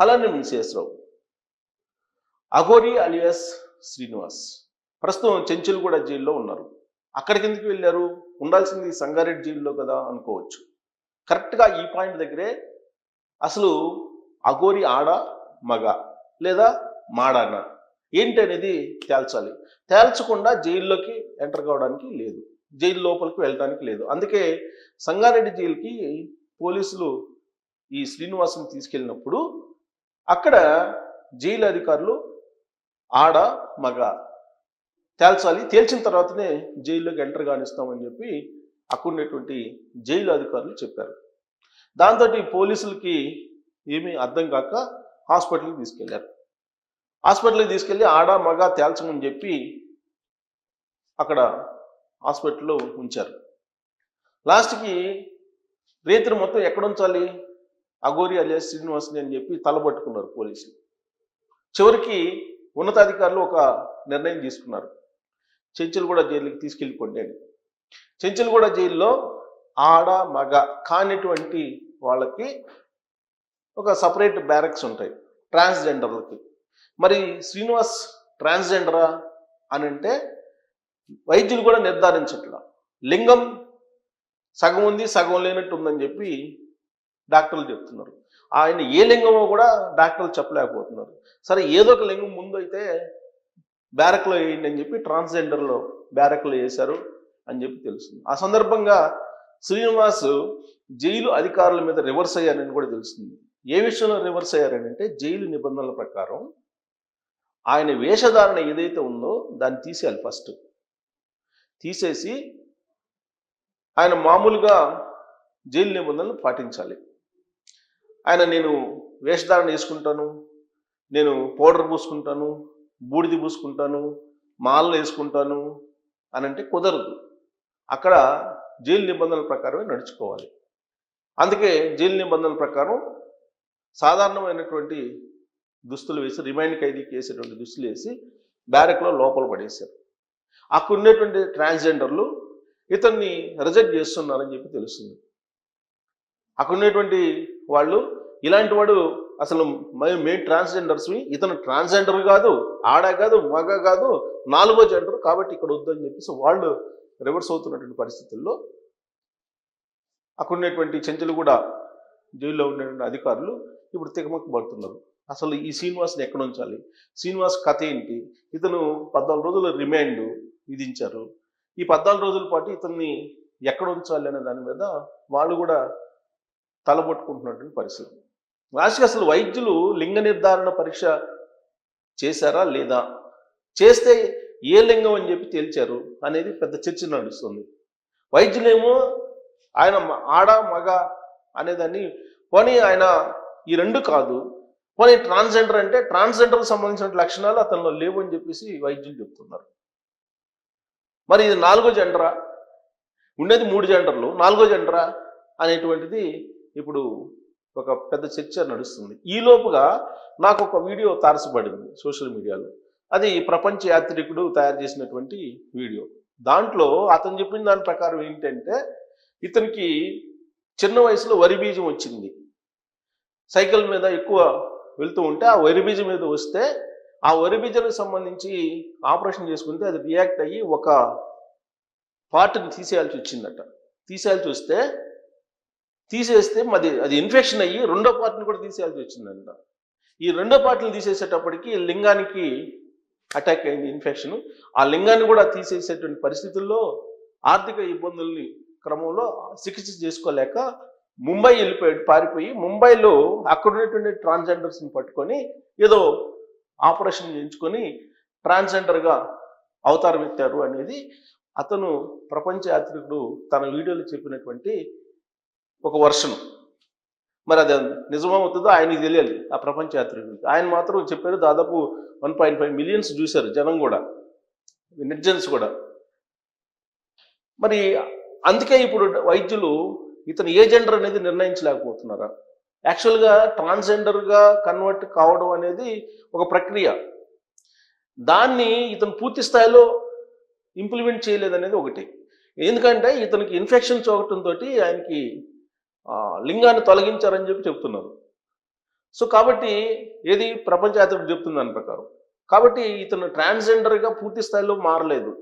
అలానే శేషరావు అఘోరి అలియాస్ శ్రీనివాస్. ప్రస్తుతం చెంచులగూడ జైల్లో ఉన్నారు. అక్కడికి ఎందుకు వెళ్ళారు? ఉండాల్సింది సంగారెడ్డి జైల్లో కదా అనుకోవచ్చు. కరెక్ట్గా ఈ పాయింట్ దగ్గరే అసలు అఘోరి ఆడ మగ లేదా మాడాన ఏంటి అనేది తేల్చాలి. తేల్చకుండా జైల్లోకి ఎంటర్ కావడానికి లేదు. జైలు లోపలికి వెళ్ళడానికి లేదు. అందుకే సంగారెడ్డి జైలుకి పోలీసులు ఈ శ్రీనివాసుని తీసుకెళ్ళినప్పుడు అక్కడ జైలు అధికారులు ఆడ మగ. తేల్చాలి. తేల్చిన తర్వాతనే జైల్లోకి ఎంటర్ కానిస్తామని చెప్పి అక్కడున్నటువంటి జైలు అధికారులు చెప్పారు. దాంతో పోలీసులకి ఏమీ అర్థం కాక హాస్పిటల్కి తీసుకెళ్ళారు. హాస్పిటల్కి తీసుకెళ్ళి ఆడ మగ తేల్చమని చెప్పి అక్కడ హాస్పిటల్లో ఉంచారు. లాస్ట్కి రేత్రి మొత్తం ఎక్కడ ఉంచాలి? అఘోరి అలియాస్ శ్రీనివాస్ని అని చెప్పి తలబట్టుకున్నారు పోలీసులు. చివరికి ఉన్నతాధికారులు ఒక నిర్ణయం తీసుకున్నారు. చెంచులగూడ జైలుకి తీసుకెళ్ళిపోండి అని. చెంచులగూడ జైల్లో ఆడ మగ కానిటువంటి వాళ్ళకి ఒక సపరేట్ బ్యారక్స్ ఉంటాయి ట్రాన్స్జెండర్లకి. మరి శ్రీనివాస్ ట్రాన్స్జెండరా అని అంటే వైద్యులు కూడా నిర్ధారించట్లా. లింగం సగం ఉంది సగం లేనట్టు ఉందని చెప్పి డాక్టర్లు చెప్తున్నారు. ఆయన ఏ లింగమో కూడా డాక్టర్లు చెప్పలేకపోతున్నారు. సరే ఏదో ఒక లింగం ముందు అయితే బ్యారక్లో వేయండి అని చెప్పి ట్రాన్స్జెండర్లో బ్యారక్లో వేశారు అని చెప్పి తెలుస్తుంది. ఆ సందర్భంగా శ్రీనివాస్ జైలు అధికారుల మీద రివర్స్ అయ్యారని కూడా తెలుస్తుంది. ఏ విషయంలో రివర్స్ అయ్యారని అంటే జైలు నిబంధనల ప్రకారం ఆయన వేషధారణ ఏదైతే ఉందో దాన్ని తీసేయాలి ఫస్ట్. తీసేసి ఆయన మామూలుగా జైలు నిబంధనలు పాటించాలి. ఆయన నేను వేషధారణ వేసుకుంటాను నేను పౌడర్ పూసుకుంటాను బూడిది పూసుకుంటాను మాలలు వేసుకుంటాను అని అంటే కుదరదు. అక్కడ జైలు నిబంధనల ప్రకారమే నడుచుకోవాలి. అందుకే జైలు నిబంధనల ప్రకారం సాధారణమైనటువంటి దుస్తులు వేసి రిమైండ్ ఖైదీకి వేసేటువంటి దుస్తులు వేసి బ్యారెక్లో లోపల పడేశారు. అక్కడ ఉండేటువంటి ట్రాన్స్జెండర్లు ఇతన్ని రిజెక్ట్ చేస్తున్నారని చెప్పి తెలుస్తుంది. అక్కడ ఉన్నటువంటి వాళ్ళు ఇలాంటి వాడు అసలు మే- మేము ట్రాన్స్జెండర్స్వి ఇతను ట్రాన్స్జెండర్ కాదు ఆడ కాదు మగ కాదు నాలుగో జెండర్ కాబట్టి ఇక్కడ వద్దని చెప్పేసి వాళ్ళు రివర్స్ అవుతున్నటువంటి పరిస్థితుల్లో అక్కడ ఉన్నటువంటి చెంచులు కూడా జైల్లో ఉన్నటువంటి అధికారులు ఇప్పుడు తికమక పడుతున్నారు అసలు ఈ శ్రీనివాస్ని ఎక్కడ ఉంచాలి? శ్రీనివాస్ కథ ఏంటి? ఇతను పద్నాలుగు రోజుల రిమాండ్ విధించారు. ఈ పద్నాలుగు రోజుల పాటు ఇతన్ని ఎక్కడ ఉంచాలి అనే దాని మీద వాళ్ళు కూడా తలబొట్టుకుంటున్నటువంటి పరిస్థితి. లాస్ట్కి అసలు వైద్యులు లింగ నిర్ధారణ పరీక్ష చేశారా లేదా? చేస్తే ఏ లింగం అని చెప్పి తేల్చారు అనేది పెద్ద చర్చ నడుస్తుంది. వైద్యులేమో ఆయన ఆడ మగ అనేదాన్ని పోనీ ఆయన ఈ రెండు కాదు. పోనీ ట్రాన్స్జెండర్ అంటే ట్రాన్స్జెండర్కి సంబంధించిన లక్షణాలు అతనిలో లేవు అని చెప్పేసి వైద్యులు చెప్తున్నారు. మరి ఇది నాలుగో జెండరా? ఉండేది మూడు జెండర్లు. నాలుగో జెండరా అనేటువంటిది ఇప్పుడు ఒక పెద్ద చర్చ నడుస్తుంది. ఈ లోపుగా నాకు ఒక వీడియో తారసపడింది సోషల్ మీడియాలో. అది ప్రపంచ యాత్రికుడు తయారు చేసినటువంటి వీడియో. దాంట్లో అతను చెప్పిన దాని ప్రకారం ఏంటంటే ఇతనికి చిన్న వయసులో వరి బీజం వచ్చింది. సైకిల్ మీద ఎక్కువ వెళ్తూ ఉంటే ఆ వరి బీజం మీద వస్తే ఆ వరి బీజానికి సంబంధించి ఆపరేషన్ చేసుకుంటే అది రియాక్ట్ అయ్యి ఒక పార్ట్ని తీసేయాల్సి వచ్చిందట. తీసేయాల్సి వస్తే తీసేస్తే మాది అది ఇన్ఫెక్షన్ అయ్యి రెండో పార్ట్ని కూడా తీసేయాల్సి వచ్చిందంట. ఈ రెండో పార్ట్ని తీసేసేటప్పటికి లింగానికి అటాక్ అయింది ఇన్ఫెక్షన్ ఆ లింగాన్ని కూడా తీసేసేటువంటి పరిస్థితుల్లో ఆర్థిక ఇబ్బందుల్ని క్రమంలో చికిత్స చేసుకోలేక ముంబై వెళ్ళిపోయాడు పారిపోయి ముంబైలో అక్కడ ఉన్నటువంటి ట్రాన్స్జెండర్స్ని పట్టుకొని ఏదో ఆపరేషన్ చేయించుకొని ట్రాన్స్జెండర్గా అవతారం ఎత్తారు అనేది అతను ప్రపంచ యాత్రికుడు తన వీడియోలో చెప్పినటువంటి ఒక వర్షను మరి అది నిజమవుతుందో ఆయనకి తెలియాలి ఆ ప్రపంచ యాత్రికుడికి. ఆయన మాత్రం చెప్పారు దాదాపు వన్ పాయింట్ ఫైవ్ మిలియన్స్ చూశారు జనం కూడా నిర్జన్స్ కూడా. మరి అందుకే ఇప్పుడు వైద్యులు ఇతను ఏ జెండర్ అనేది నిర్ణయించలేకపోతున్నారా? యాక్చువల్గా ట్రాన్స్జెండర్గా కన్వర్ట్ కావడం అనేది ఒక ప్రక్రియ. దాన్ని ఇతను పూర్తి స్థాయిలో ఇంప్లిమెంట్ చేయలేదనేది ఒకటి. ఎందుకంటే ఇతనికి ఇన్ఫెక్షన్ చూడటంతో ఆయనకి లింగాన్ని తొలగించారని చెప్పి చెప్తున్నారు. సో కాబట్టి ఏది ప్రపంచయాత్ర చెప్తుంది దాని ప్రకారం. కాబట్టి ఇతను ట్రాన్స్జెండర్గా పూర్తి స్థాయిలో మారలేదు.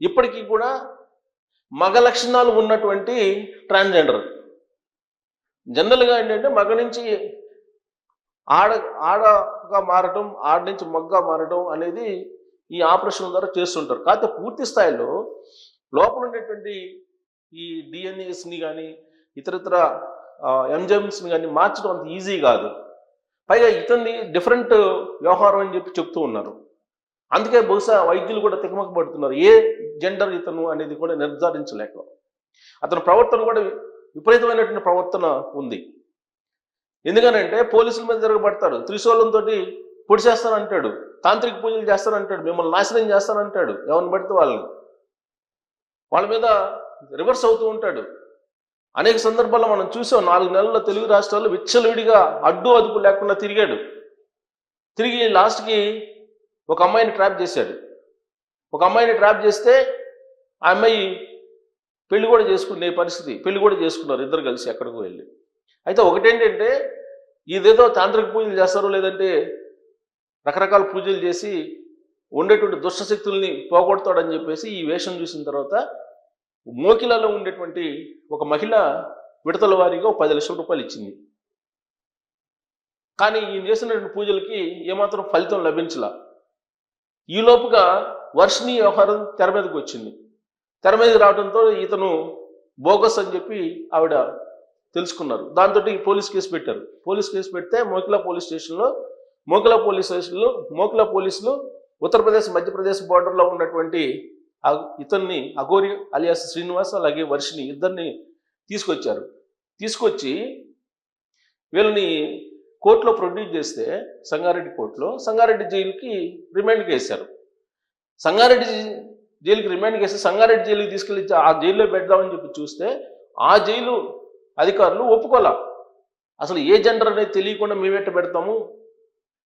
ఇప్పటికీ కూడా మగ లక్షణాలు ఉన్నటువంటి ట్రాన్స్జెండర్ జనరల్గా ఏంటంటే మగ నుంచి ఆడ ఆడగా మారటం ఆడ నుంచి మగ్గా మారటం అనేది ఈ ఆపరేషన్ ద్వారా చేస్తుంటారు. కాకపోతే పూర్తి స్థాయిలో లోపల ఉండేటువంటి ఈ డిఎన్ఏస్ని కానీ ఇతరితర ఎంజమ్స్ని కానీ మార్చడం అంత ఈజీ కాదు. పైగా ఇతన్ని డిఫరెంట్ వ్యవహారం అని చెప్పి చెప్తూ ఉన్నారు. అందుకే బహుశా వైద్యులు కూడా తికమక పడుతున్నారు ఏ జెండర్ ఇతను అనేది కూడా నిర్ధారించలేక. అతని ప్రవర్తన కూడా విపరీతమైనటువంటి ప్రవర్తన ఉంది. ఎందుకనంటే పోలీసుల మీద జరగబడతాడు త్రిశూలంతో పొడి చేస్తానంటాడు. తాంత్రిక పూజలు చేస్తానంటాడు. మిమ్మల్ని నాశనం చేస్తానంటాడు. ఎవరిని పడితే వాళ్ళని. వాళ్ళ మీద రివర్స్ అవుతూ ఉంటాడు. అనేక సందర్భాల్లో మనం చూసాం నాలుగు నెలల తెలుగు రాష్ట్రాల్లో విచ్చలవిడిగా అడ్డు అదుపు లేకుండా తిరిగాడు. తిరిగి లాస్ట్కి ఒక అమ్మాయిని ట్రాప్ చేశాడు. ఒక అమ్మాయిని ట్రాప్ చేస్తే ఆ అమ్మాయి పెళ్ళి కూడా చేసుకునే పరిస్థితి పెళ్ళి కూడా చేసుకున్నారు ఇద్దరు కలిసి ఎక్కడికి వెళ్ళి. అయితే ఒకటేంటంటే ఇదేదో తాంత్రిక పూజలు చేస్తారు లేదంటే రకరకాల పూజలు చేసి ఉండేటువంటి దుష్టశక్తుల్ని పోగొడతాడని చెప్పేసి ఈ వేషం చూసిన తర్వాత మోకిలలో ఉండేటువంటి ఒక మహిళ విడతల వారీగా ఒక పది లక్షల రూపాయలు ఇచ్చింది. కానీ ఈయన చేసినటువంటి పూజలకి ఏమాత్రం ఫలితం లభించలా. ఈ లోపుగా వర్షిణి వ్యవహారం తెర మీదకి వచ్చింది. తెర మీదకి రావడంతో ఇతను బోగస్ అని చెప్పి ఆవిడ తెలుసుకున్నారు. దాంతో పోలీస్ కేసు పెట్టారు. పోలీస్ కేసు పెడితే మోకిలా పోలీస్ స్టేషన్లో మోకిలా పోలీస్ స్టేషన్లో మోకిలా పోలీసులు ఉత్తరప్రదేశ్ మధ్యప్రదేశ్ బార్డర్లో ఉన్నటువంటి ఇతన్ని అఘోరి అలియాస్ శ్రీనివాస్ అలాగే వర్షిని ఇద్దరిని తీసుకొచ్చారు. తీసుకొచ్చి వీళ్ళని కోర్టులో ప్రొడ్యూస్ చేస్తే సంగారెడ్డి కోర్టులో సంగారెడ్డి జైలుకి రిమాండ్కి వేశారు. సంగారెడ్డి జైలుకి రిమాండ్కి వేస్తే సంగారెడ్డి జైలుకి తీసుకెళ్ళి ఆ జైల్లో పెడదామని చెప్పి చూస్తే ఆ జైలు అధికారులు ఒప్పుకోలే. అసలు ఏ జెండర్ అనేది తెలియకుండా మేమెట్ట పెడతాము?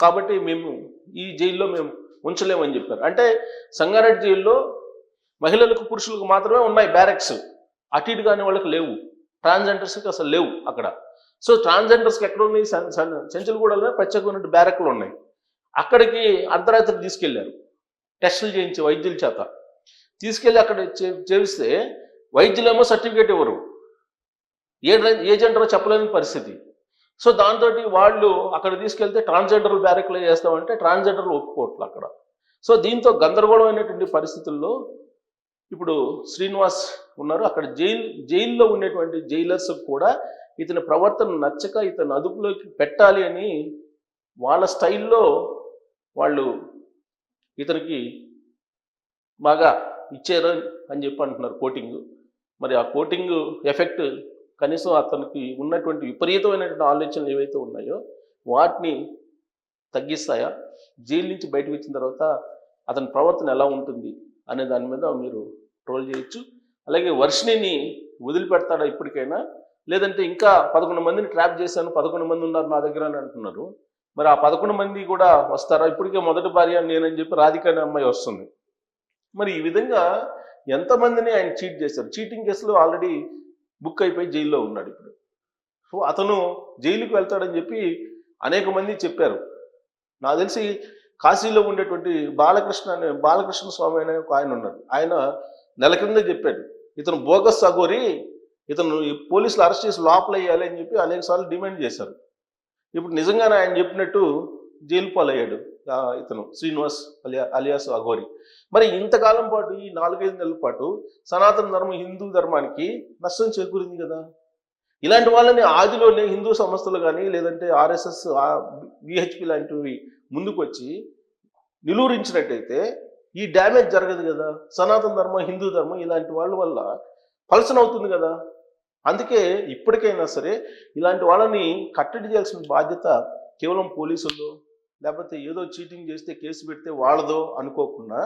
కాబట్టి మేము ఈ జైల్లో మేము ఉంచలేమని చెప్పారు. అంటే సంగారెడ్డి జైల్లో మహిళలకు పురుషులకు మాత్రమే ఉన్నాయి బ్యారెక్స్ అటు ఇటు కాని వాళ్ళకి లేవు. ట్రాన్స్జెండర్స్కి అసలు లేవు అక్కడ. సో ట్రాన్స్జెండర్స్కి ఎక్కడ ఉన్నాయి? చెంచులగూడలో ప్రత్యేకమైన బ్యారెక్లు ఉన్నాయి. అక్కడికి అర్ధరాత్రి తీసుకెళ్ళారు. టెస్టులు చేయించి వైద్యుల చేత. తీసుకెళ్ళి అక్కడ చే- వైద్యులేమో సర్టిఫికేట్ ఇవ్వరు. ఏ డ్ర- చెప్పలేని పరిస్థితి. సో దాంతో వాళ్ళు అక్కడ తీసుకెళ్తే ట్రాన్స్జెండర్ బ్యారెక్లో చేస్తామంటే ట్రాన్స్జెండర్లు ఒప్పుకోవట్లు అక్కడ. సో దీంతో గందరగోళమైనటువంటి పరిస్థితుల్లో ఇప్పుడు శ్రీనివాస్ ఉన్నారు. అక్కడ జైలు జైల్లో ఉండేటువంటి జైలర్స్ కూడా ఇతని ప్రవర్తన నచ్చక ఇతను అదుపులోకి పెట్టాలి అని వాళ్ళ స్టైల్లో వాళ్ళు ఇతనికి బాగా ఇచ్చారు అని చెప్పి అంటున్నారు కోటింగ్. మరి ఆ కోటింగ్ ఎఫెక్ట్ కనీసం అతనికి ఉన్నటువంటి విపరీతమైనటువంటి ఆలోచనలు ఏవైతే ఉన్నాయో వాటిని తగ్గిస్తాయా? జైలు నుంచి బయటకు వచ్చిన తర్వాత అతని ప్రవర్తన ఎలా ఉంటుంది అనే దాని మీద మీరు ట్రోల్ చేయొచ్చు. అలాగే వర్షిణిని వదిలిపెడతాడా ఇప్పటికైనా? లేదంటే ఇంకా పదకొండు మందిని ట్రాప్ చేశాను పదకొండు మంది ఉన్నారు నా దగ్గర అని అంటున్నారు. మరి ఆ పదకొండు మంది కూడా వస్తారా? ఇప్పటికే మొదటి భార్య నేనని చెప్పి రాధిక అనే అమ్మాయి వస్తుంది. మరి ఈ విధంగా ఎంతమందిని ఆయన చీట్ చేశారు? చీటింగ్ కేసులో ఆల్రెడీ బుక్ అయిపోయి జైల్లో ఉన్నాడు ఇప్పుడు. సో అతను జైలుకు వెళ్తాడని చెప్పి అనేక మంది చెప్పారు. నాకు తెలిసి కాశీలో ఉండేటువంటి బాలకృష్ణ అనే బాలకృష్ణ స్వామి అనే ఒక ఆయన ఉన్నాడు ఆయన నెల క్రిందే చెప్పాడు. ఇతను బోగస్ అగోరి ఇతను ఈ పోలీసులు అరెస్ట్ చేసి లోపల వేయాలి అని చెప్పి అనేక సార్లు డిమాండ్ చేశారు. ఇప్పుడు నిజంగానే ఆయన చెప్పినట్టు జైలు పాలయ్యాడు ఇతను శ్రీనివాస్ అలియా అలియాస్ అఘోరి మరి ఇంతకాలం పాటు ఈ నాలుగైదు నెలల పాటు సనాతన ధర్మం హిందూ ధర్మానికి నష్టం చేకూరింది కదా. ఇలాంటి వాళ్ళని ఆదిలోనే హిందూ సంస్థలు కానీ లేదంటే ఆర్ఎస్ఎస్ విహెచ్పి లాంటివి ముందుకు వచ్చి నిలువరించినట్టయితే ఈ డ్యామేజ్ జరగదు కదా. సనాతన ధర్మం హిందూ ధర్మం ఇలాంటి వాళ్ళ వల్ల పలసన అవుతుంది కదా. అందుకే ఇప్పటికైనా సరే ఇలాంటి వాళ్ళని కట్టడి చేయాల్సిన బాధ్యత కేవలం పోలీసులు లేకపోతే ఏదో చీటింగ్ చేస్తే కేసు పెడితే వాళ్ళదో అనుకోకుండా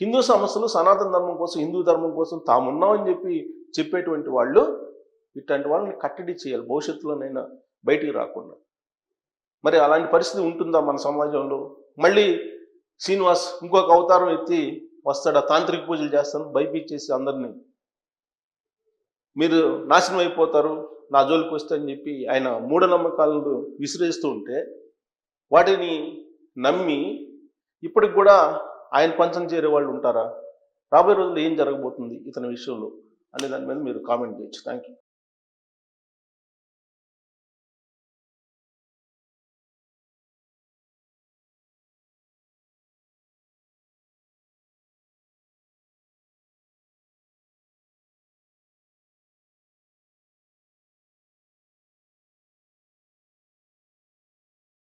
హిందూ సమస్యలు సనాతన ధర్మం కోసం హిందూ ధర్మం కోసం తామున్నామని చెప్పి చెప్పేటువంటి వాళ్ళు ఇట్లాంటి వాళ్ళని కట్టడి చేయాలి. భవిష్యత్తులోనైనా బయటికి రాకుండా. మరి అలాంటి పరిస్థితి ఉంటుందా మన సమాజంలో? మళ్ళీ శ్రీనివాస్ ఇంకొక అవతారం ఎత్తి వస్తాడు. తాంత్రిక పూజలు చేస్తాను. భయపించేసి అందరినీ. మీరు నాశనం అయిపోతారు. నా జోలికి వస్తే అని చెప్పి ఆయన మూఢనమ్మకాలను విసిరేస్తూ ఉంటే వాటిని నమ్మి ఇప్పటికి కూడా ఆయన పంచం చేరే వాళ్ళు ఉంటారా? రాబోయే రోజుల్లో ఏం జరగబోతుంది ఇతని విషయంలో? అనే దాని మీద మీరు కామెంట్ చేయొచ్చు. Thank you